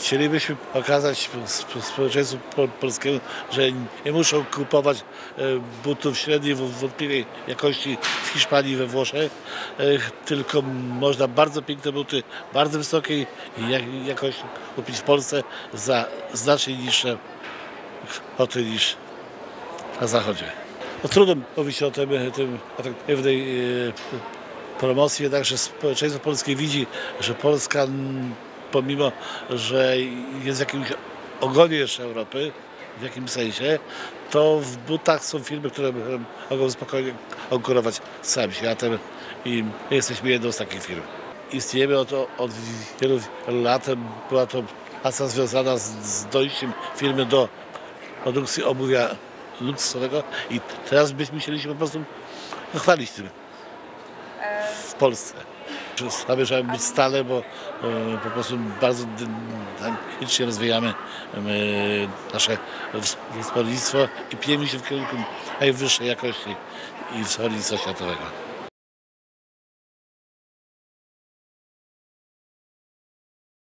Chcielibyśmy pokazać sp- społeczeństwu pol- polskiemu, że nie muszą kupować e, butów średniej, wątpliwej jakości w Hiszpanii, we Włoszech, e, tylko można bardzo piękne buty, bardzo wysokiej jak- jakości kupić w Polsce za znacznie niższe kwoty niż na zachodzie. No, trudno mówić o tym, tym efektywnej e, promocji, jednakże społeczeństwo polskie widzi, że Polska pomimo, że jest w jakimś ogonie jeszcze Europy, w jakimś sensie, to w butach są firmy, które mogą spokojnie konkurować z całym światem i my jesteśmy jedną z takich firm. Istniejemy od, od wielu lat. Była to praca związana z, z dojściem firmy do produkcji obuwia luksusowego i teraz byśmy chcieli się po prostu chwalić tym w Polsce. Zamierzamy być stale, bo e, po prostu bardzo dynamicznie rozwijamy e, nasze wzornictwo i pijemy się w kierunku najwyższej jakości i wzornictwa światowego.